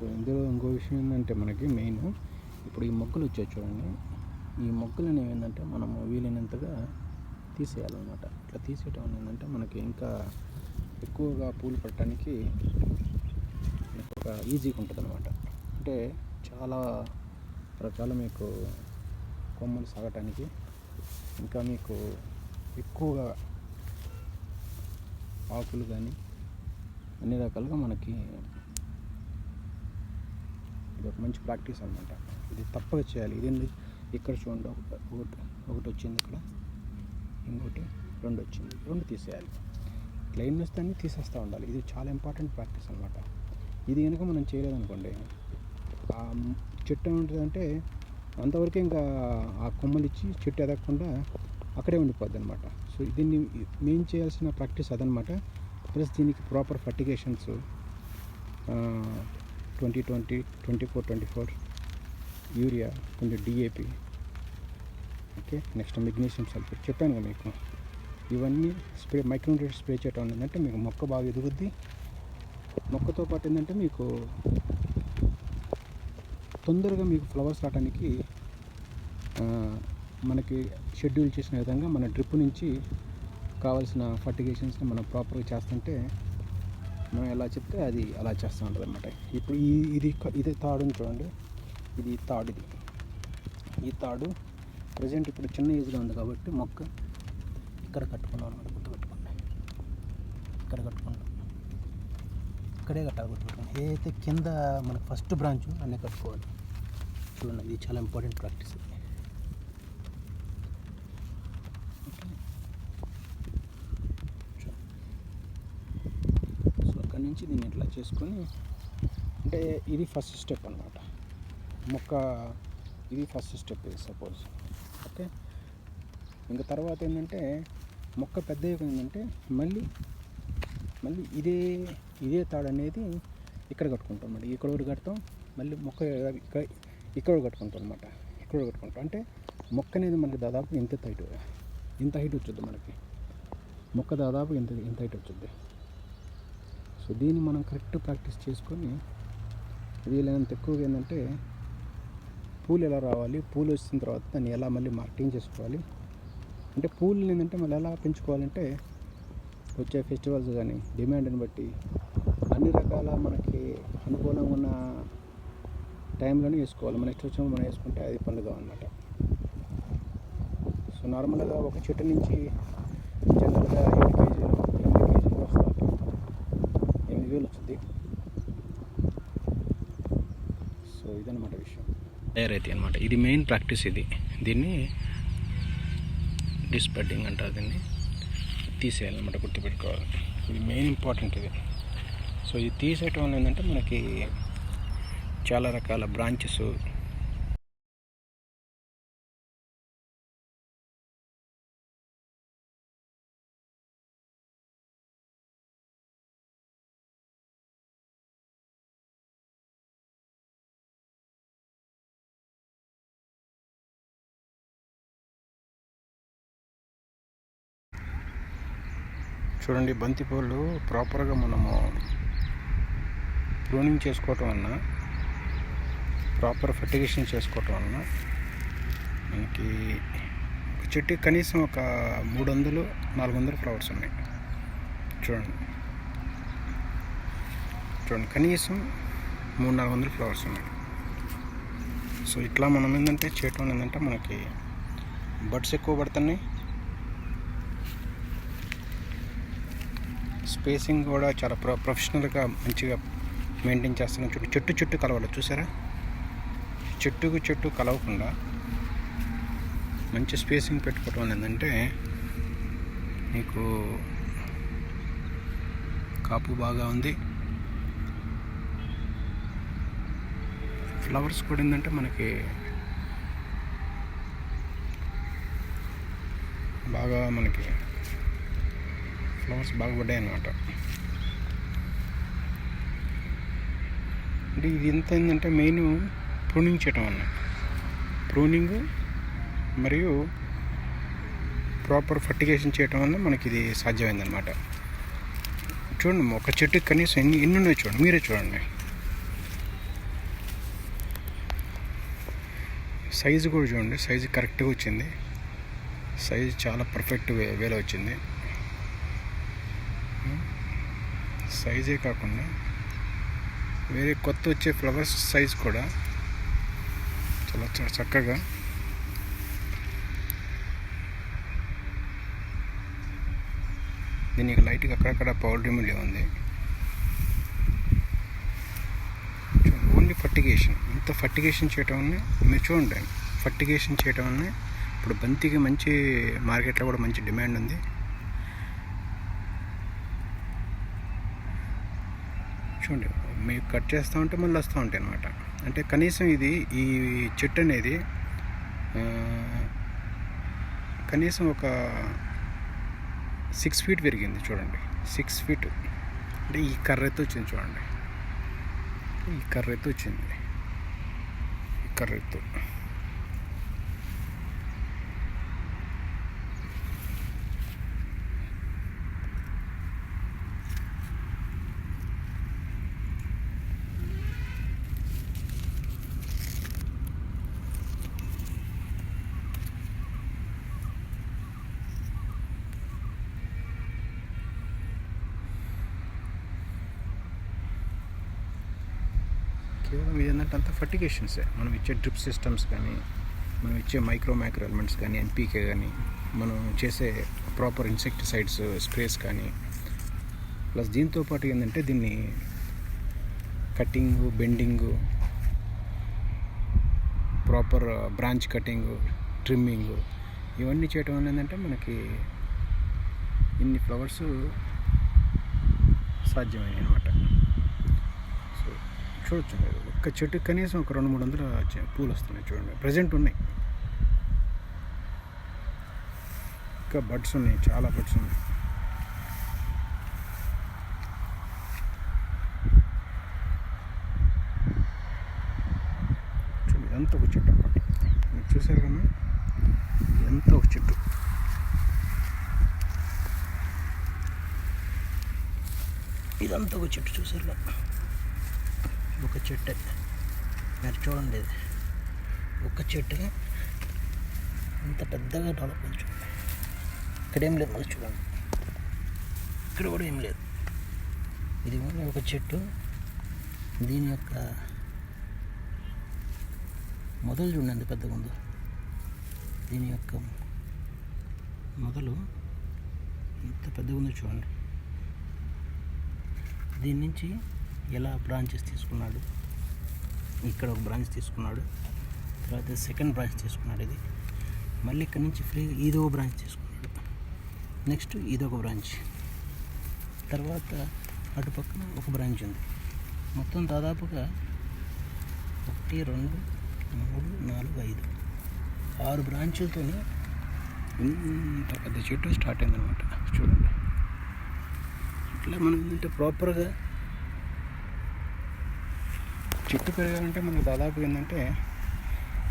So ఇందులో ఇంకో విషయం ఏంటంటే మనకి మెయిన్ ఇప్పుడు ఈ మొక్కలు వచ్చాయి చూడండి. ఈ మొక్కలు అనేవి ఏంటంటే మనము వీలైనంతగా తీసేయాలన్నమాట. ఇట్లా తీసేయటం ఏంటంటే మనకి ఇంకా ఎక్కువగా పూలు పట్టడానికి ఒక ఈజీగా ఉంటుంది అనమాట అంటే చాలా రకాల మీకు కొమ్మలు సాగటానికి ఇంకా మీకు ఎక్కువగా ఆకులు కానీ అన్ని రకాలుగా మనకి ఒక మంచి ప్రాక్టీస్ అనమాట ఇది తప్పక చేయాలి. ఇది ఇక్కడ చూడండి. ఒక- ఒకటి ఒకటి వచ్చింది ఇక్కడ. ఇంకోటి రెండు వచ్చింది. రెండు తీసేయాలి. లైన్ దాన్ని తీసేస్తూ ఉండాలి. ఇది చాలా ఇంపార్టెంట్ ప్రాక్టీస్ అనమాట ఇది కనుక మనం చేయలేదనుకోండి ఆ చెట్టు ఏముంటుందంటే అంతవరకు ఇంకా ఆ కొమ్మలు ఇచ్చి చెట్టు ఎదగకుండా అక్కడే ఉండిపోద్ది అనమాట సో దీన్ని మెయిన్ చేయాల్సిన ప్రాక్టీస్ అదనమాట ప్లస్ దీనికి proper fertigations twenty twenty twenty four twenty four. Urea కొంచెం DAP okay next magnesium sulphate చెప్పాను కదా మీకు. ఇవన్నీ స్ప్రే మైక్రోన్యూట్రియట్ స్ప్రే చేయటం ఏంటంటే మీకు మొక్క బాగా ఎదుగుద్ది. మొక్కతో పాటు ఏంటంటే మీకు తొందరగా మీకు ఫ్లవర్స్ రావడానికి మనకి షెడ్యూల్ చేసిన విధంగా మన డ్రిప్ నుంచి కావాల్సిన ఫర్టిగేషన్స్ని మనం ప్రాపర్గా చేస్తుంటే మనం ఎలా చెప్తే అది అలా చేస్తూ ఉంటుంది అనమాట ఇప్పుడు ఈ ఇది ఇది తాడుని చూడండి. ఇది తాడు ఇది. ఈ తాడు ప్రజెంట్ ఇప్పుడు చిన్న ఏజ్లో ఉంది కాబట్టి మొక్క ఇక్కడ కట్టుకున్నాం అనమాట గుర్తుపెట్టుకోండి. ఇక్కడ కట్టుకున్నాం ఇక్కడే కట్టాలి గుర్తుపెట్టుకోండి. ఏదైతే కింద మనకు ఫస్ట్ బ్రాంచ్ అన్నీ కట్టుకోవాలి. చూడండి ఇది చాలా ఇంపార్టెంట్ ప్రాక్టీస్ ఇది ఓకే సో అక్కడి నుంచి దీన్ని ఇట్లా చేసుకొని అంటే ఇది ఫస్ట్ స్టెప్ అనమాట మొక్క ఇది ఫస్ట్ స్టెప్ ఇది సపోజ్ ఓకే ఇంకా తర్వాత ఏంటంటే మొక్క పెద్ద ఏంటంటే మళ్ళీ మళ్ళీ ఇదే ఇదే తాడు అనేది ఇక్కడ కట్టుకుంటాం అన్నమాట. ఇక్కడ ఒకటి కడతాం మళ్ళీ మొక్క ఇక్కడ ఇక్కడ కట్టుకుంటాం అనమాట ఇక్కడ కట్టుకుంటాం. అంటే మొక్క అనేది మనకి దాదాపు ఇంత హైట్ ఇంత హైట్ వచ్చుద్ది మనకి? మొక్క దాదాపు ఇంత ఇంత హైట్ వచ్చుద్ది? సో దీన్ని మనం కరెక్ట్ ప్రాక్టీస్ చేసుకొని వీలైనంత ఎక్కువగా ఏంటంటే పూలు ఎలా రావాలి పూలు వచ్చిన తర్వాత దాన్ని ఎలా మళ్ళీ మార్కెటింగ్ చేసుకోవాలి. అంటే పూలు ఏంటంటే మళ్ళీ ఎలా పెంచుకోవాలంటే వచ్చే ఫెస్టివల్స్ కానీ డిమాండ్ని బట్టి అన్ని రకాల మనకి అనుకూలంగా ఉన్న టైంలోనే వేసుకోవాలి. మన ఇష్టం వచ్చినప్పుడు మనం వేసుకుంటే అది పండుగ అనమాట సో నార్మల్గా ఒక చెట్టు నుంచి జనరల్గా ఏడు కేజీలు ఎనిమిది కేజీలు వస్తుంది వచ్చింది సో ఇదనమాట విషయం. తయారైతే అనమాట ఇది మెయిన్ ప్రాక్టీస్ ఇది. దీన్ని డిస్పెడ్డింగ్ అంటారు దీన్ని. తీసేయాలన్నమాట గుర్తుపెట్టుకోవాలి. ఇది మెయిన్ ఇంపార్టెంట్ ఇది. సో ఇది తీసేయటం వల్ల ఏంటంటే మనకి చాలా రకాల బ్రాంచెస్ చూడండి బంతిపూలు ప్రాపర్గా మనము ప్రూనింగ్ చేసుకోవటం వలన ప్రాపర్ ఫర్టిగేషన్ చేసుకోవటం వలన మనకి ఒక చెట్టు కనీసం ఒక మూడు వందలు నాలుగు వందలు ఫ్లవర్స్ ఉన్నాయి. చూడండి. చూడండి కనీసం మూడు నాలుగు వందలు ఫ్లవర్స్ ఉన్నాయి. సో ఇట్లా మనం ఏంటంటే చేయటం ఏంటంటే మనకి బడ్స్ ఎక్కువ పడుతున్నాయి. స్పేసింగ్ కూడా చాలా ప్రొ ప్రొఫెషనల్గా మంచిగా మెయింటైన్ చేస్తున్నాం చుట్టూ చెట్టు చుట్టూ కలవాలి చూసారా? చెట్టుకు చెట్టు కలవకుండా మంచి స్పేసింగ్ పెట్టుకోవడం వల్ల ఏంటంటే మీకు కాపు బాగా ఉంది. ఫ్లవర్స్ కూడా ఏంటంటే మనకి బాగా మనకి ఫ్లవర్స్ బాగా పడ్డాయి అన్నమాట. అంటే ఇది ఎంత ఏంటంటే మెయిన్ ప్రూనింగ్ చేయటం అన్న. ప్రూనింగ్ మరియు ప్రాపర్ ఫర్టిగేషన్ చేయటం వల్ల మనకి ఇది సాధ్యమైందనమాట చూడండి ఒక చెట్టుకి కనీసం ఎన్ని ఎన్ని ఉన్నాయి చూడండి మీరే చూడండి. సైజు కూడా చూడండి సైజు కరెక్ట్గా వచ్చింది. సైజు చాలా పర్ఫెక్ట్ వేలో వచ్చింది. సైజే కాకుండా వేరే కొత్త వచ్చే ఫ్లవర్స్ సైజ్ కూడా చాలా చాలా చక్కగా దీనికి లైట్గా అక్కడక్కడ పౌడర్ రిమిలీ ఉంది. ఓన్లీ ఫర్టిగేషన్ ఇంత ఫర్టిగేషన్ చేయటం వల్ల మీరు చూడండి ఫర్టిగేషన్ చేయటం వల్ల ఇప్పుడు బంతికి మంచి మార్కెట్లో కూడా మంచి డిమాండ్ ఉంది. చూడండి. మీరు కట్ చేస్తూ ఉంటే మళ్ళీ వస్తూ ఉంటాయి అనమాట అంటే కనీసం ఇది ఈ చెట్టు అనేది కనీసం ఒక సిక్స్ ఫీట్ పెరిగింది చూడండి. సిక్స్ ఫీట్ అంటే ఈ కర్రెత్తు వచ్చింది చూడండి. ఈ కర్రెత్తు వచ్చింది. ఈ కర్ర ఎత్తు ఇదేంటంటే అంత ఫర్టిగేషన్సే. మనం ఇచ్చే డ్రిప్ సిస్టమ్స్ కానీ మనం ఇచ్చే మైక్రో మైక్రో ఎలిమెంట్స్ కానీ ఎన్పీకే కానీ మనం చేసే ప్రాపర్ ఇన్సెక్టిసైడ్స్ స్ప్రేస్ కానీ ప్లస్ దీంతో పాటు ఏంటంటే దీన్ని cutting bending proper branch cutting trimming ఇవన్నీ చేయటం వల్ల ఏంటంటే మనకి ఇన్ని ఫ్లవర్స్ సాధ్యమైనవి అనమాట చూడొచ్చు మీరు. ఒక్క చెట్టు కనీసం ఒక రెండు మూడు వందల పూలు వస్తున్నాయి చూడండి. ప్రజెంట్ ఉన్నాయి. ఇంకా బడ్స్ ఉన్నాయి. చాలా బడ్స్ ఉన్నాయి. చూడండి ఒక చెట్టు మీరు చూసారు కదా? ఎంత ఒక చెట్టు. ఇదంతా ఒక చెట్టు చూసారు కదా ఒక చెట్టు. మీరు చూడండి ఇది. ఒక చెట్టు. ఇంత పెద్దగా డెవలప్ చూడండి ఇక్కడ ఏం లేదు మళ్ళీ చూడండి. ఇక్కడ కూడా ఏం లేదు. ఇది ఓన్లీ ఒక చెట్టు. దీని యొక్క మొదలు చూడండి ఎంత పెద్దగా ఉందో. దీని యొక్క మొదలు ఎంత పెద్దగా ఉందో చూడండి. దీని నుంచి ఎలా బ్రాంచెస్ తీసుకున్నాడు ఇక్కడ ఒక బ్రాంచ్ తీసుకున్నాడు తర్వాత సెకండ్ బ్రాంచ్ తీసుకున్నాడు ఇది. మళ్ళీ ఇక్కడ నుంచి ఫ్రీ ఇదో బ్రాంచ్ తీసుకున్నాడు. నెక్స్ట్ ఇదొక బ్రాంచ్ తర్వాత అటు పక్కన ఒక బ్రాంచ్ ఉంది. మొత్తం దాదాపుగా ఒకటి రెండు మూడు నాలుగు ఐదు. ఆరు బ్రాంచులతోని ఇంత పెద్ద చెట్టు స్టార్ట్ అయిందనమాట చూడండి. ఇట్లా మనం ఏంటంటే ప్రాపర్గా చెట్టు పెరగాలంటే మనకు దాదాపు ఏంటంటే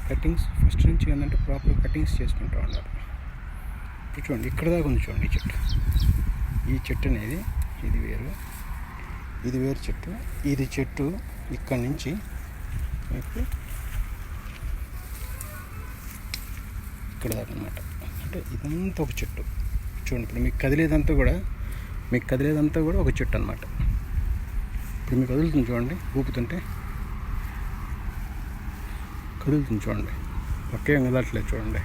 కటింగ్స్ ఫస్ట్ నుంచి ఏంటంటే ప్రాపర్ కటింగ్స్ చేసుకుంటూ ఉండాలి. ఇప్పుడు చూడండి ఇక్కడ దాకా ఉంది చూడండి ఈ చెట్టు. ఈ చెట్టు అనేది ఇది వేరు. ఇది వేరు చెట్టు. ఇది చెట్టు ఇక్కడి నుంచి మీకు ఇక్కడ దాకా అనమాట అంటే ఇదంతా ఒక చెట్టు. చూడండి ఇప్పుడు మీకు కదిలేదంతా కూడా మీకు కదిలేదంతా కూడా ఒక చెట్టు అనమాట ఇప్పుడు మీకు కదులుతుంది చూడండి ఊపుతుంటే. కదులుతుంది చూడండి. పక్కేం కదలట్లేదు చూడండి.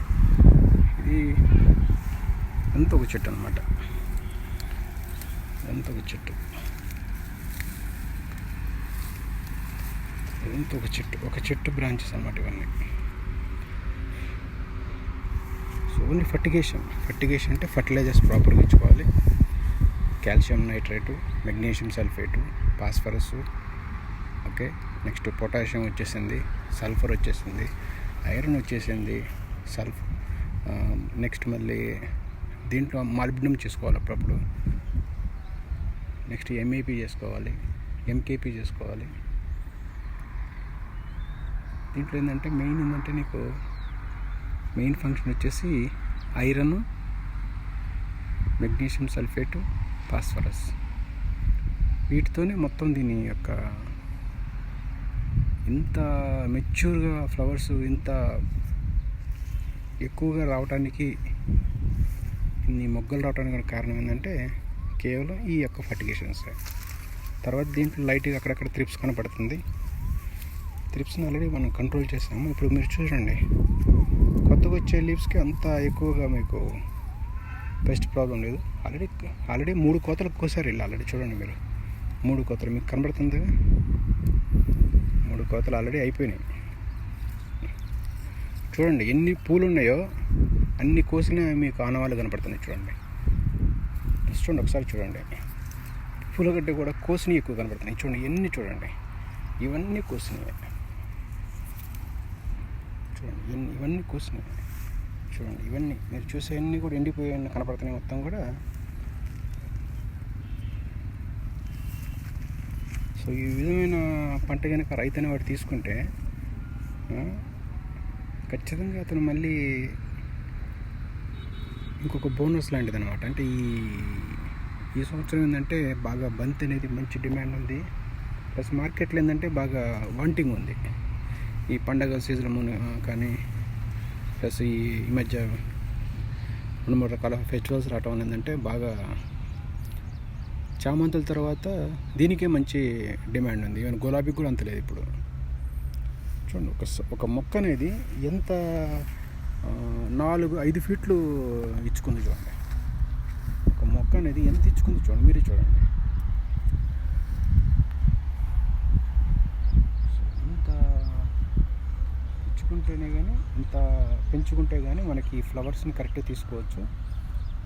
ఇది ఎంత ఒక చెట్టు అనమాట ఎంత ఒక చెట్టు. ఎంత ఒక చెట్టు. ఒక చెట్టు బ్రాంచెస్ అనమాట ఇవన్నీ. సో ఓన్లీ ఫర్టిగేషన్ ఫర్టిగేషన్ అంటే ఫర్టిలైజర్స్ ప్రాపర్గా ఇచ్చుకోవాలి calcium nitrate magnesium sulphate phosphorus okay next potassium వచ్చేసింది సల్ఫర్ వచ్చేసింది ఐరన్ వచ్చేసింది సల్ఫ్ నెక్స్ట్ మళ్ళీ దీంట్లో మాల్బిడం చేసుకోవాలి అప్పుడప్పుడు. నెక్స్ట్ ఎంఏపీ చేసుకోవాలి ఎంకేపీ చేసుకోవాలి. దీంట్లో ఏంటంటే మెయిన్ ఏంటంటే నీకు మెయిన్ ఫంక్షన్ వచ్చేసి ఐరన్ మెగ్నీషియం సల్ఫేటు ఫాస్ఫరస్. వీటితోనే మొత్తం దీని యొక్క ఇంత మెచ్యూర్గా ఫ్లవర్స్ ఇంత ఎక్కువగా రావడానికి ఇన్ని మొగ్గలు రావడానికి కారణం ఏంటంటే కేవలం ఈ యొక్క ఫర్టిగేషన్స్ తర్వాత దీంట్లో లైట్గా అక్కడక్కడ త్రిప్స్ కనపడుతుంది. త్రిప్స్ని ఆల్రెడీ మనం కంట్రోల్ చేసాము. ఇప్పుడు మీరు చూడండి. కొత్తగా వచ్చే లీవ్స్కి అంత ఎక్కువగా మీకు పెస్ట్ ప్రాబ్లం లేదు. ఆల్రెడీ ఆల్రెడీ మూడు కోతలు కోసారు వెళ్ళి. ఆల్రెడీ చూడండి మీరు. మూడు కోతలు. మీకు కనబడుతుంది మూడు కోతలు ఆల్రెడీ అయిపోయినాయి. చూడండి ఎన్ని పూలు ఉన్నాయో అన్ని కోసినా మీకు ఆనవాళ్ళు కనపడుతున్నాయి చూడండి. చూడండి ఒకసారి చూడండి. పూలగడ్డ కూడా కోసినవి ఎక్కువ కనపడుతున్నాయి. చూడండి ఎన్ని చూడండి. ఇవన్నీ కోసినవి. చూడండి ఇవన్నీ ఇవన్నీ కోసినవి. చూడండి ఇవన్నీ మీరు చూసే అన్నీ కూడా ఎండిపోయి కనపడుతున్నాయి మొత్తం కూడా. సో ఈ విధమైన పంట కనుక రైతు వాడు తీసుకుంటే ఖచ్చితంగా అతను మళ్ళీ ఇంకొక బోనస్ లాంటిది అనమాట అంటే ఈ ఈ సంవత్సరం ఏంటంటే బాగా బంతి అనేది మంచి డిమాండ్ ఉంది. ప్లస్ మార్కెట్లో ఏంటంటే బాగా వాంటింగ్ ఉంది. ఈ పండగ సీజన్ కానీ ప్లస్ ఈ ఈ మధ్య రెండు మూడు రకాల ఫెస్టివల్స్ రావటం అనేది ఏంటంటే బాగా చామంతుల తర్వాత దీనికే మంచి డిమాండ్ ఉంది. ఈవెన్ గులాబీ కూడా అంత లేదు ఇప్పుడు. చూడండి ఒక ఒక మొక్క అనేది ఎంత నాలుగు ఐదు ఫీట్లు ఇచ్చుకుంది చూడండి. ఒక మొక్క అనేది ఎంత ఇచ్చుకుంది చూడండి మీరే చూడండి. సో ఇంత ఇచ్చుకుంటేనే కానీ ఇంత పెంచుకుంటే కానీ మనకి ఫ్లవర్స్ని కరెక్ట్గా తీసుకోవచ్చు.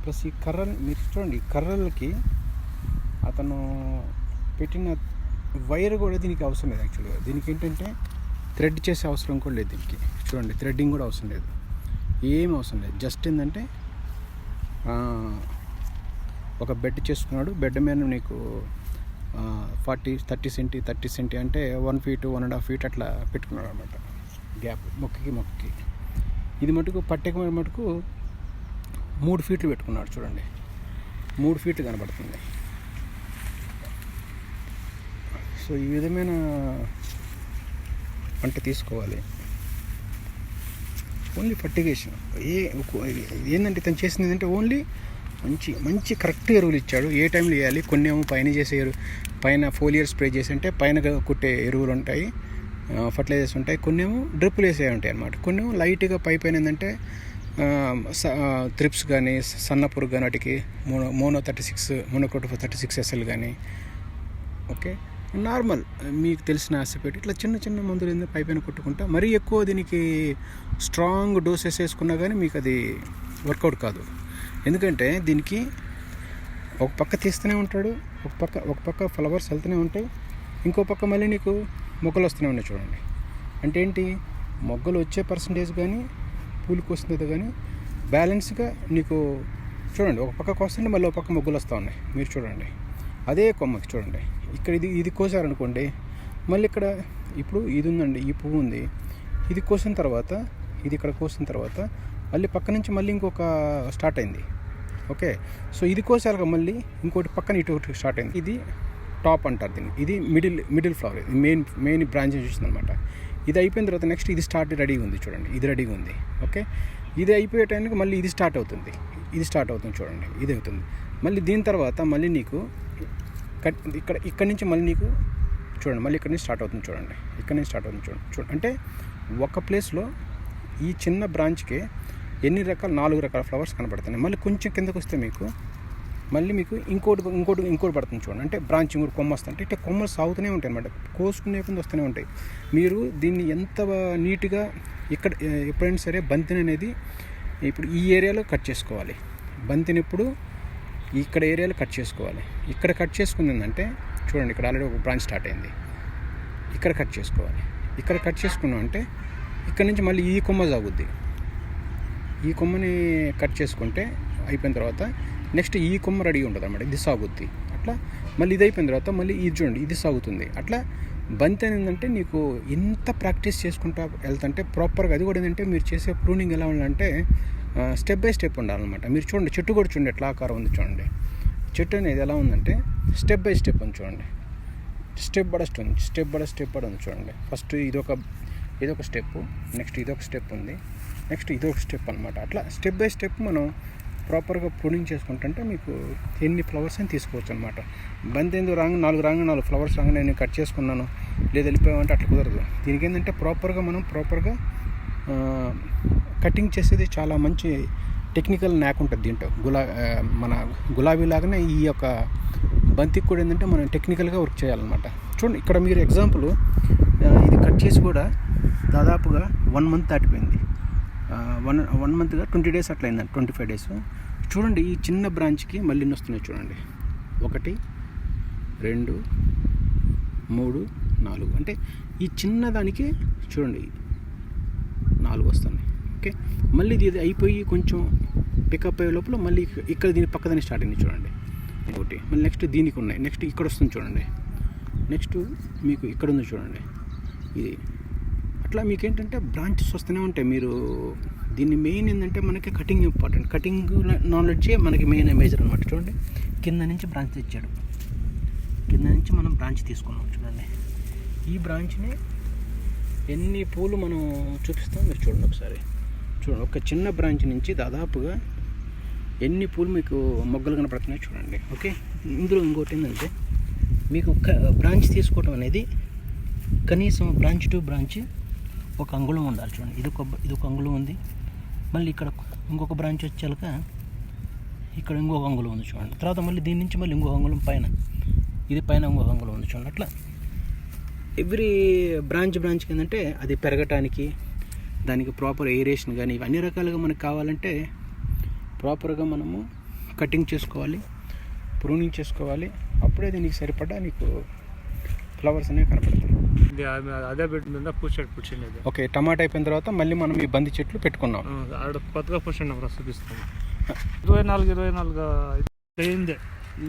ప్లస్ ఈ కర్రలు మీరు చూడండి ఈ కర్రలకి అతను పెట్టిన వైర్ కూడా దీనికి అవసరం లేదు యాక్చువల్గా దీనికి ఏంటంటే థ్రెడ్ చేసే అవసరం కూడా లేదు దీనికి. చూడండి థ్రెడ్డింగ్ కూడా అవసరం లేదు. ఏం అవసరం లేదు. జస్ట్ ఏంటంటే ఒక బెడ్ చేసుకున్నాడు. బెడ్ మీద నీకు forty thirty centi thirty centi అంటే one feet one and half feet అట్లా పెట్టుకున్నాడు అనమాట గ్యాప్ మొక్కకి మొక్కకి. ఇది మటుకు పట్టెక మటుకు మూడు ఫీట్లు పెట్టుకున్నాడు చూడండి. మూడు ఫీట్లు కనబడుతుంది. సో ఈ విధమైన పంట తీసుకోవాలి. ఓన్లీ ఫర్టిగేషన్ ఏ ఏంటంటే తను చేసింది ఏంటంటే ఓన్లీ మంచి మంచి కరెక్ట్ ఎరువులు ఇచ్చాడు. ఏ టైంలో వేయాలి? కొన్ని ఏమో పైన చేసే ఎరువు పైన ఫోలియర్ స్ప్రే చేసి అంటే పైన కుట్టే ఎరువులు ఉంటాయి ఫర్టిలైజర్స్ ఉంటాయి. కొన్ని ఏమో డ్రిప్పులు వేసే ఉంటాయి అన్నమాట. కొన్ని ఏమో లైట్గా పై పైన ఏంటంటే త్రిప్స్ కానీ సన్నపురుగు కానీ వాటికి మోనో మోనో థర్టీ సిక్స్ మోనోకోటో థర్టీ సిక్స్ ఎస్ఎల్ కానీ ఓకే నార్మల్. మీకు తెలిసిన ఆశపెట్టి ఇట్లా చిన్న చిన్న మందులు ఏందో పైపైన కొట్టుకుంటా మరీ ఎక్కువ దీనికి స్ట్రాంగ్ డోసెస్ వేసుకున్నా కానీ మీకు అది వర్కౌట్ కాదు. ఎందుకంటే దీనికి ఒక పక్క తీస్తూనే ఉంటాడు ఒక పక్క ఒక పక్క ఫ్లవర్స్ వెళ్తూనే ఉంటాయి ఇంకో పక్క మళ్ళీ నీకు మొగ్గలు వస్తూనే ఉన్నాయి చూడండి. అంటే ఏంటి? మొగ్గలు వచ్చే పర్సంటేజ్ కానీ పూలు వస్తుంది కానీ బ్యాలెన్స్గా నీకు చూడండి ఒక పక్క వస్తుంటే మళ్ళీ ఒక పక్క మొగ్గలు వస్తూ ఉన్నాయి. మీరు చూడండి. అదే కొమ్మకి చూడండి. ఇక్కడ ఇది ఇది కోసారనుకోండి మళ్ళీ ఇక్కడ ఇప్పుడు ఇది ఉందండి ఈ పువ్వు ఉంది. ఇది కోసిన తర్వాత ఇది ఇక్కడ కోసిన తర్వాత మళ్ళీ పక్క నుంచి మళ్ళీ ఇంకొక స్టార్ట్ అయింది. ఓకే సో ఇది కోసారుగా మళ్ళీ ఇంకోటి పక్కన ఇటు ఒకటి స్టార్ట్ అయింది. ఇది టాప్ అంటారు దీన్ని. ఇది మిడిల్ మిడిల్ ఫ్లవర్ ఇది మెయిన్ మెయిన్ బ్రాంచ్ చూసిందనమాట. ఇది అయిపోయిన తర్వాత నెక్స్ట్ ఇది స్టార్ట్ రెడీగా ఉంది చూడండి. ఇది రెడీగా ఉంది. ఓకే ఇది అయిపోయే టైంకి మళ్ళీ ఇది స్టార్ట్ అవుతుంది. ఇది స్టార్ట్ అవుతుంది చూడండి. ఇది అవుతుంది. మళ్ళీ దీని తర్వాత మళ్ళీ నీకు ఇక్కడ ఇక్కడ నుంచి మళ్ళీ నీకు చూడండి మళ్ళీ ఇక్కడ నుంచి స్టార్ట్ అవుతుంది చూడండి. ఇక్కడ నుంచి స్టార్ట్ అవుతుంది చూడండి. చూడండి అంటే ఒక ప్లేస్లో ఈ చిన్న బ్రాంచ్కి ఎన్ని రకాల నాలుగు రకాల ఫ్లవర్స్ కనబడుతున్నాయి. మళ్ళీ కొంచెం కిందకు వస్తే మీకు మళ్ళీ మీకు ఇంకోటి ఇంకోటి ఇంకోటి పడుతుంది చూడండి. అంటే బ్రాంచ్ ఇంకోటి కొమ్మ వస్తుంది. అంటే కొమ్మలు సాగుతూనే ఉంటాయి అనమాట కోసుకునే కొంత వస్తూనే ఉంటాయి. మీరు దీన్ని ఎంత నీట్గా ఇక్కడ ఎప్పుడైనా సరే బంతిని అనేది ఇప్పుడు ఈ ఏరియాలో కట్ చేసుకోవాలి. బంతిని ఇప్పుడు ఇక్కడ ఏరియాలో కట్ చేసుకోవాలి. ఇక్కడ కట్ చేసుకుందంటే చూడండి ఇక్కడ ఆల్రెడీ ఒక బ్రాంచ్ స్టార్ట్ అయింది. ఇక్కడ కట్ చేసుకోవాలి. ఇక్కడ కట్ చేసుకున్నాం అంటే ఇక్కడ నుంచి మళ్ళీ ఈ కొమ్మ సాగుద్ది. ఈ కొమ్మని కట్ చేసుకుంటే అయిపోయిన తర్వాత నెక్స్ట్ ఈ కొమ్మ రెడీ ఉంటుంది అన్నమాట ఇది సాగుద్ది. అట్లా మళ్ళీ ఇది అయిపోయిన తర్వాత మళ్ళీ ఇది చూడండి ఇది సాగుతుంది. అట్లా బంతి ఏంటంటే నీకు ఎంత ప్రాక్టీస్ చేసుకుంటా వెళ్తుంటే ప్రాపర్గా అది కూడా ఏంటంటే మీరు చేసే ప్రూనింగ్ ఎలా ఉండాలంటే స్టెప్ బై స్టెప్ ఉండాలన్నమాట. మీరు చూడండి చెట్టు కూడా చూడండి ఎట్లా ఆకారం ఉంది చూడండి. చెట్టు అనేది ఎలా ఉందంటే స్టెప్ బై స్టెప్ ఉంది చూడండి. స్టెప్ బడ స్టెప్ స్టెప్ బడ స్టెప్ బడ ఉంది చూడండి. ఫస్ట్ ఇదొక ఇదొక స్టెప్ నెక్స్ట్ ఇదొక స్టెప్ ఉంది. నెక్స్ట్ ఇది ఒక స్టెప్ అనమాట అట్లా స్టెప్ బై స్టెప్ మనం ప్రాపర్గా ప్రూనింగ్ చేసుకుంటుంటే మీకు ఎన్ని ఫ్లవర్స్ అని తీసుకోవచ్చు అనమాట బంతి ఎందుకు రాంగ్ నాలుగు రాంగ్ నాలుగు ఫ్లవర్స్ రాంగ్ నేను కట్ చేసుకున్నాను లేదా వెళ్ళిపోయామంటే అట్లా కుదరదు. దీనికి ఏంటంటే ప్రాపర్గా మనం ప్రాపర్గా కటింగ్ చేసేది చాలా మంచి టెక్నికల్ న్యాక్ ఉంటుంది దీంట్లో. గులా మన గులాబీ లాగానే ఈ యొక్క బంతికి కూడా ఏంటంటే మనం టెక్నికల్గా వర్క్ చేయాలన్నమాట. చూడండి ఇక్కడ మీరు ఎగ్జాంపుల్ ఇది కట్ చేసి కూడా దాదాపుగా వన్ మంత్ దాటిపోయింది. వన్ వన్ మంత్గా ట్వంటీ డేస్ అట్లా అయిందండి ట్వంటీ ఫైవ్ డేస్ చూడండి ఈ చిన్న బ్రాంచ్కి మళ్ళీ వస్తున్నాయి చూడండి. ఒకటి రెండు మూడు నాలుగు. అంటే ఈ చిన్న దానికి చూడండి నాలుగు వస్తున్నాయి. ఓకే. మళ్ళీ ఇది అయిపోయి కొంచెం పికప్ అయ్యే లోపల మళ్ళీ ఇక్కడ దీని పక్కదని స్టార్ట్ అయింది చూడండి. ఒకటి మళ్ళీ నెక్స్ట్ దీనికి ఉన్నాయి. నెక్స్ట్ ఇక్కడ వస్తుంది చూడండి. నెక్స్ట్ మీకు ఇక్కడ ఉంది చూడండి. ఇది. అట్లా మీకు ఏంటంటే బ్రాంచెస్ వస్తూనే ఉంటాయి. మీరు దీన్ని మెయిన్ ఏంటంటే మనకి కటింగ్ ఇంపార్టెంట్ కటింగ్ నాలెడ్జే మనకి మెయిన్ మేజర్ అనమాట చూడండి. కింద నుంచి బ్రాంచ్ తెచ్చాడు. కింద నుంచి మనం బ్రాంచ్ తీసుకున్నాం చూడండి. ఈ బ్రాంచ్ని ఎన్ని పూలు మనం చూపిస్తాం? మీరు చూడండి ఒకసారి. చూడండి ఒక చిన్న బ్రాంచ్ నుంచి దాదాపుగా ఎన్ని పూలు మీకు మొగ్గలు కనపడుతున్నాయో చూడండి. ఓకే? ఇందులో ఇంకోటి ఏంటంటే మీకు బ్రాంచ్ తీసుకోవడం అనేది కనీసం బ్రాంచ్ టు బ్రాంచ్ ఒక అంగుళం ఉండాలి చూడండి. ఇది ఒక ఇది ఒక అంగుళం ఉంది. మళ్ళీ ఇక్కడ ఇంకొక బ్రాంచ్ వచ్చాక ఇక్కడ ఇంకొక అంగుళం ఉంది చూడండి. తర్వాత మళ్ళీ దీని నుంచి మళ్ళీ ఇంకొక అంగుళం పైన ఇది పైన ఇంకొక అంగుళం ఉంది చూడండి. అట్లా ఎవ్రీ బ్రాంచ్ బ్రాంచ్కి ఏంటంటే అది పెరగటానికి దానికి ప్రాపర్ ఏరేషన్ కానీ ఇవి అన్ని రకాలుగా మనకు కావాలంటే ప్రాపర్గా మనము కటింగ్ చేసుకోవాలి ప్రూనింగ్ చేసుకోవాలి. అప్పుడే దీనికి సరిపడా నీకు ఫ్లవర్స్ అనేవి కనపడతాయి. అదే పెట్టిందా పూసాడు పుచ్చిండేది ఓకే టమాటా అయిపోయిన తర్వాత మళ్ళీ మనం ఈ బంతి చెట్లు పెట్టుకున్నాం ఆడ కొత్తగా పుషండి అప్పుడు చూపిస్తాము ఇరవై నాలుగు ఇరవై నాలుగు అయింది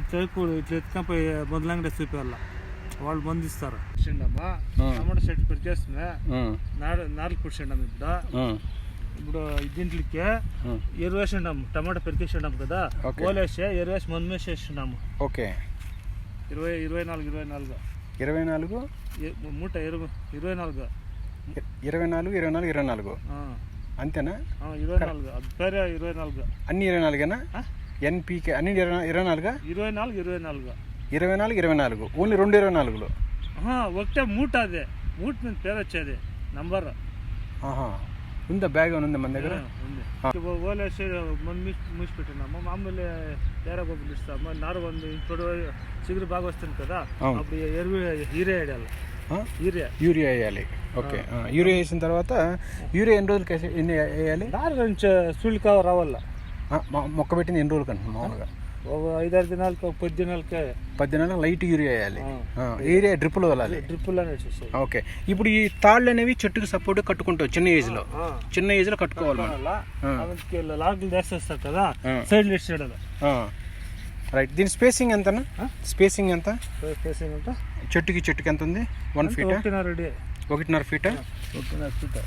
చెరుకు ఇట్లా ఎత్తుకపోయి మొదలంగడే చూపేవాళ్ళ వాళ్ళు మందిస్తారు పుషండమ్మా ఆ. టమాటా చెట్టు పెరిచేస్తున్నా నారు నార్లు పుషండాము ఇప్పుడు. ఇప్పుడు దీంట్లోకి ఆ. ఎరువు వేసిండాము టమాటా పెరికేసిండాము కదా. ఓకే. ఓలేసి ఎరువు వేసి మందు వేసేసినాము ఓకే. ఇరవై ఇరవై నాలుగు ఇరవై నాలుగు. ఇరవై నాలుగు? మూట ఇరవై ఇరవై నాలుగు. ఇరవై నాలుగు ఇరవై నాలుగు ఇరవై నాలుగు. అంతేనా? ఇరవై నాలుగు. అది పేరే ఇరవై నాలుగు. అన్ని ఇరవై నాలుగేనా? ఎన్పీకే అన్ని ఇరవై ఇరవై నాలుగా? ఇరవై నాలుగు ఇరవై నాలుగు. ఇరవై నాలుగు ఇరవై నాలుగు ఓన్లీ రెండు ఇరవై నాలుగులో ఒకటే మూట అది మూట మీద పేరు వచ్చేది నంబర్ ఆహా ఉందా బ్యాగ్ ఉందా మన దగ్గర ఉంది. ఓలేసి మనం మూసి మూసి పెట్టినాము మామూలు ఏర బొబ్బులు ఇస్తాము నారు వంద ఇప్పుడు చిగురు బాగా వస్తుంది కదా. అప్పుడు ఎరువు హీరే వేయాలి? హీరే యూరియా వేయాలి ఓకే యూరియా వేసిన తర్వాత యూరియా ఎన్ని రోజులకి ఎన్ని వేయాలి దారి నుంచి సుళ్ళికా రావాల మొక్క పెట్టింది ఎన్ని రోజులకి అండి మామూలుగా ఒక ఐదారు దినాలకి ఒక పది దినాలకే. పద్దెనిమిది లైట్ యూరియా వేయాలి. ఏరియా డ్రిప్పులు వదలాలి. డ్రిప్పులు అనేసి వచ్చేసాయి ఓకే. ఇప్పుడు ఈ తాళ్ళు అనేవి చెట్టుకి సపోర్ట్ కట్టుకుంటావు చిన్న ఏజ్లో. ఆ. చిన్న ఏజ్లో కట్టుకోవాలి మనం. లాగులు వేసేస్తారు కదా. సైడ్ ఇచ్చాడు ఆ. రైట్. దీని స్పేసింగ్ ఎంతనా? స్పేసింగ్ ఎంత? ఫేసింగ్ అంతా చెట్టుకి చెట్టుకి ఎంత ఉంది? One feet? ఒకటిన్నర రెడీ ఒకటిన్నర ఫీటా? ఒకటిన్నర ఫీట్.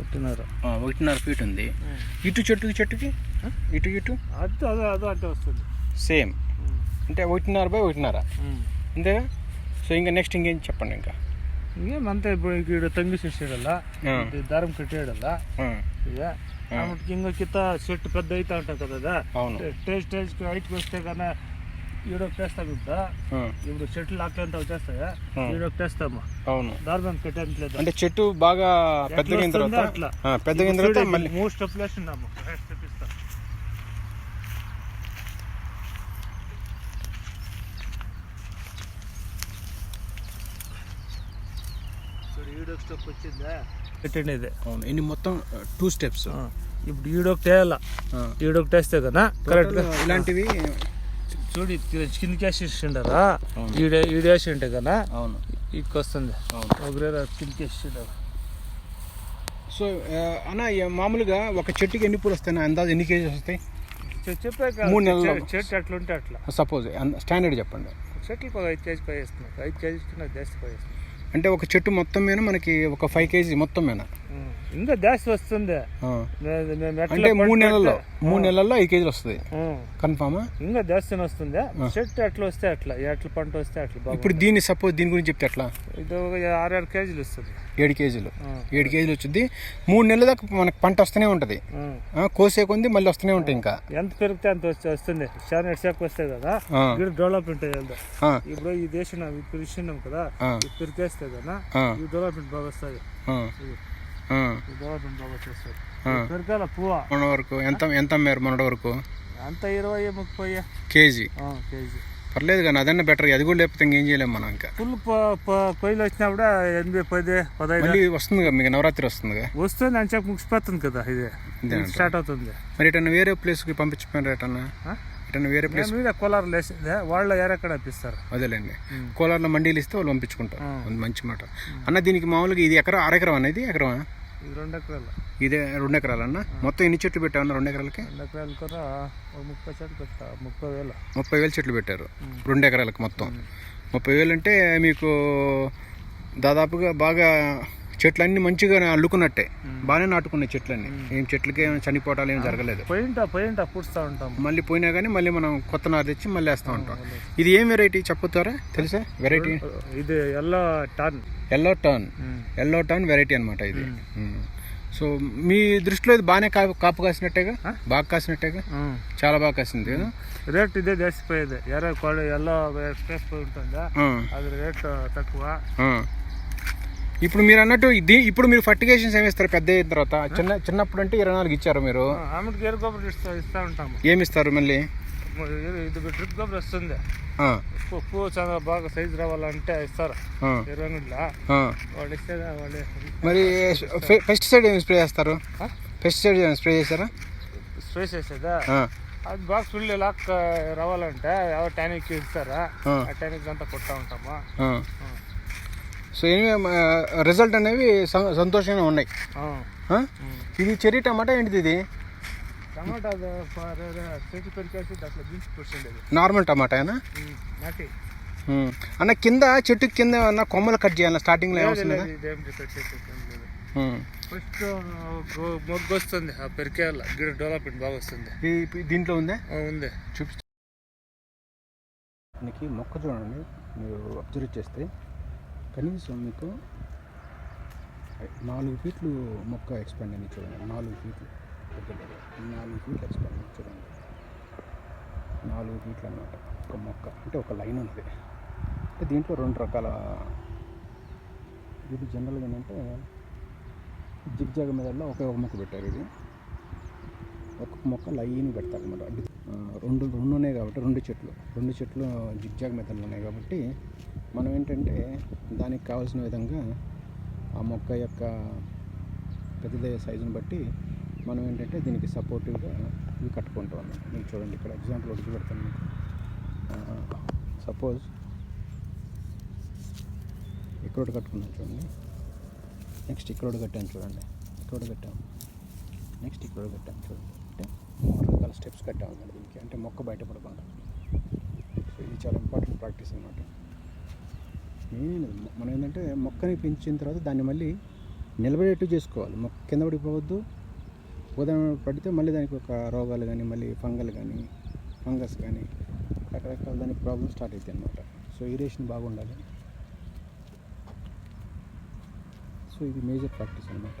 ఒకటిన్నర ఒకటిన్నర ఫీట్ ఉంది ఇటు చెట్టుకి చెట్టుకి? ఇటు ఇటు? అదే అదే అదే అడ్డు వస్తుంది. సేమ్. అంటే ఒకటిన్నర బై ఒకటిన్నర. అంతేగా సో ఇంకా నెక్స్ట్ ఇంకేం చెప్పండి ఇంకా? ఇంకేం అంతే ఇప్పుడు ఇక్కడ ತಂಗಿ ಸಿಡ್ಸಿಡಲ್ಲ ದಾರಂ ಕಟ್ಟಿಡಲ್ಲ ఇక ಆಮೇಲೆ ಹಿಂಗ ಕಿತ್ತ ಸೆಟ್ ಪೆದ್ದ ಐತಾ ಉಂಟು ಕದದ ಟೇಸ್ಟ್ ಟೇಸ್ಟ್ ಐಟ್ ಕೊಸ್ತೇ ಕನ್ನ ఈడొక టేస్తాం ఇప్పుడు ఇప్పుడు చెట్లు లాక్లంత వచ్చేస్తాయా. ఈడొక టేస్తాము అవును. దారం కట్టేయట్లేదు అంటే చెట్టు బాగా పెద్దగిన తర్వాత? అట్లా. ఆ, పెద్దగిన తర్వాత మళ్ళీ. మూడు స్టెప్లు వేస్తున్నాము. స్టెప్ ఇస్తా? ఈడొక స్టెప్ వచ్చిందా? పెట్టండి ఇది అవును ఇన్ని మొత్తం టూ స్టెప్స్ ఇప్పుడు ఈడొకటి వేయాల ఈడొకటి వేస్తే కదా కరెక్ట్గా ఇలాంటివి చూడు కిందికి వేసేసిండారా? అవును. ఈడ ఈడ వేసి ఉంటే కదా? అవును. ఇక్కడికి వస్తుంది అవును. ఒకరే కిందికి వేసిండారు సో అన్న మామూలుగా ఒక చెట్టుకి ఎన్ని పూలు వస్తాయి అందాజు ఎన్ని కేజీస్ వస్తాయి? చెప్పాక మూడు నెలల్లో. చె- చెట్టు అట్లా ఉంటే అట్లా. సపోజ్ స్టాండర్డ్ చెప్పండి. చెట్లకు ఒక ఐదు కేజీ పై వేస్తున్నాం ఐదు కేజీ కన్నా జాస్తి పై అంటే ఒక చెట్టు మొత్తం మీద మనకి ఒక ఫైవ్ కేజీ మొత్తం మీద. ఇంకా జాస్తి వస్తుంది అంటే మూడు నెలల్లో మూడు నెలల్లో ఐదు కేజీలు వస్తుంది. కన్ఫామా ఇంకా జాస్తి వస్తుంది చెట్టు ఎట్లా వస్తే అట్లా ఎట్ల పంట వస్తే అట్లా ఇప్పుడు దీన్ని సపోజ్ దీని గురించి చెప్తే ఎట్లా ఇది ఒక ఆరు ఆరు కేజీలు వస్తుంది ఏడు కేజీలు. ఏడు కేజీలు వచ్చింది మూడు నెలల దాకా మనకు పంట వస్తూనే ఉంటుంది కోసే కొంది మళ్ళీ వస్తూనే ఉంటాయి ఇంకా ఎంత పెరిగితే అంత వస్తుంది చాలా ఎట్సాకు వస్తాయి కదా. గిడ డెవలప్మెంట్ ఇప్పుడు ఈ దేశం ఇప్పుడు ఇచ్చినాం కదా పెరికేస్తే కదా ఈ డెవలప్మెంట్ బాగా వస్తుంది పెరగాల పువ్వ మొన్న వరకు ఎంత ఎంత అమ్మారు మొన్నటి వరకు అంత ఇరవై ముప్పై. కేజీ. కేజీ. పర్లేదు కానీ అదన్నా బెటర్ అది కూడా లేకపోతే ఇంకేం చేయలేము మనం ఇంకా. ఫుల్ కొయ్యలు వచ్చినప్పుడు ఎనిమిది పది పదహైదు. మళ్ళీ వస్తుందిగా మీకు నవరాత్రి వస్తుందిగా? వస్తుంది అని చెప్పి ముగిసిపోతుంది కదా ఇది. స్టార్ట్ అవుతుంది. మరి ఎటన్నా వేరే ప్లేస్కి పంపించిపోయినారు ఎటన్నా? ఆ? ఎటన్నా వేరే ప్లేస్ మీద కోలారు లేసిందే వాళ్ళు ఎరక్కడ ఇప్పిస్తారు వదిలేండి కోలార్లో మండీలు ఇస్తే వాళ్ళు పంపించుకుంటారు. మంచి మాట. అన్న దీనికి మామూలుగా ఇది ఎకరా అరెకరం అనేది ఎకరమా? ఇది రెండు ఎకరాలు. ఇదే రెండు ఎకరాలన్నా మొత్తం ఎన్ని చెట్లు పెట్టామన్న రెండు ఎకరాలకి? రెండు ఎకరాలు కూడా ముప్పై చెట్లు పెట్టా. ముప్పై వేలు. ముప్పై వేలు చెట్లు పెట్టారు. రెండు ఎకరాలకు మొత్తం. ముప్పై వేలు అంటే మీకు దాదాపుగా బాగా చెట్లు అన్ని మంచిగా అల్లుకున్నట్టే బాగానే నాటుకున్నాయి చెట్లన్నీ. ఏం చెట్లకి ఏం చనిపోవటాలు ఏం జరగలేదు. పోయింటా పోయింటా పుడుస్తూ ఉంటాం. మళ్ళీ పోయినా కానీ మళ్ళీ మనం కొత్త నారు తెచ్చి మళ్ళీ వేస్తూ ఉంటాం. ఇది ఏం వెరైటీ చెప్పుతారా? తెలుసా? వెరైటీ ఇది yellow turn yellow turn yellow turn variety అనమాట ఇది. సో మీ దృష్టిలో ఇది బాగానే కాపు కాపు కాసినట్టేగా? బాగా కాసినట్టేగా? చాలా బాగా కాసింది రేట్ ఇదే చేసిపోయేది ఎర్ర కోడి ఎల్లో ఎక్స్ప్రెస్ ఉంటుందా? అది రేట్ తక్కువ. ఇప్పుడు మీరు అన్నట్టు ఇది ఇప్పుడు మీరు ఫర్టిగేషన్స్ ఏమి ఇస్తారు? పెద్ద అయిన తర్వాత? చిన్న చిన్నప్పుడు అంటే ఇరవై నాలుగు ఇచ్చారు మీరు. ఆమెకి ఇస్తా ఇస్తూ ఉంటాము. ఏమి ఇస్తారు మళ్ళీ? ఇది- డ్రిప్ గొప్పలు వస్తుంది. పువ్వు చాలా బాగా సైజు రావాలంటే ఇస్తారు. ఇరవై. వాళ్ళు ఇస్తే వాళ్ళు మరి పెస్టిసైడ్ ఏమి స్ప్రే చేస్తారు? పెస్టిసైడ్ ఏమి స్ప్రే చేస్తారా స్ప్రే చేసేదా? అది బాగా ఫుల్ లాక్ రావాలంటే ఎవరు టానిక్ ఇస్తారా? ఆ. టానిక్ అంతా కొట్టా ఉంటాము. సో ఏమి రిజల్ట్ అనేవి సంతోషంగా ఉన్నాయి? ఇది చెర్రీ టమాటా ఏంటిది ఇది? నార్మల్ టమాటానా. అన్న కింద చెట్టు కింద అన్న కొమ్మలు కట్ చేయాలి? స్టార్టింగ్లో చేసేది ఫస్ట్ మొగ్గు వస్తుంది ఆ పెరికేయాల గిడ డెవలప్మెంట్ బాగా వస్తుంది. దీంట్లో ఉందే? ఉంది. చూపి మొక్క చూడండి మీరు అబ్జర్వ్ చేస్తే కనీసం మీకు నాలుగు ఫీట్లు మొక్క ఎక్స్పాండ్ అయింది చూడండి. నాలుగు ఫీట్లు. నాలుగు ఫీట్లు ఎక్స్పాండ్ అయింది చూడండి. నాలుగు ఫీట్లు అన్నమాట ఒక మొక్క. అంటే ఒక లైన్ ఉంది అంటే దీంట్లో రెండు రకాల ఇది జనరల్గా ఏంటంటే జిగ్జాగ్ మెదడులో ఒకే ఒక మొక్క పెట్టారు ఇది. ఒక్కొక్క మొక్క లైన్ పెడతారు అనమాట రెండు రెండు ఉన్నాయి కాబట్టి రెండు చెట్లు. రెండు చెట్లు జిగ్జాగ్ మెథడ్లు ఉన్నాయి కాబట్టి మనం ఏంటంటే దానికి కావాల్సిన విధంగా ఆ మొక్క యొక్క పెద్దదయ్యే సైజుని బట్టి మనం ఏంటంటే దీనికి సపోర్టివ్గా ఇవి కట్టుకుంటాం అన్నమాట. మీరు చూడండి ఇక్కడ ఎగ్జాంపుల్ ఒకటి పెడతాను మీకు. సపోజ్ ఇక్కడ ఒకటి కట్టుకున్నాం చూడండి. నెక్స్ట్ ఇక్కడ ఒకటి కట్టాను చూడండి. ఇక్కడ ఒకటి కట్టాము నెక్స్ట్ ఇక్కడ ఒకటి చూడండి. అంటే రకాల స్టెప్స్ కట్టాము దీనికి. అంటే మొక్క బయటపడకుండా సో ఇది చాలా ఇంపార్టెంట్ ప్రాక్టీస్ అనమాట మెయిన్ మనం ఏంటంటే మొక్కని పెంచిన తర్వాత దాన్ని మళ్ళీ నిలబడేట్టు చేసుకోవాలి. మొక్క కింద పడిపోవద్దు. ఉదయం పడితే మళ్ళీ దానికి ఒక రోగాలు కానీ మళ్ళీ ఫంగల్ కానీ ఫంగస్ కానీ రకరకాల దానికి ప్రాబ్లమ్ స్టార్ట్ అవుతాయి అనమాట సో ఇరేషన్ బాగుండాలి. సో ఇది మేజర్ ప్రాక్టీస్ అనమాట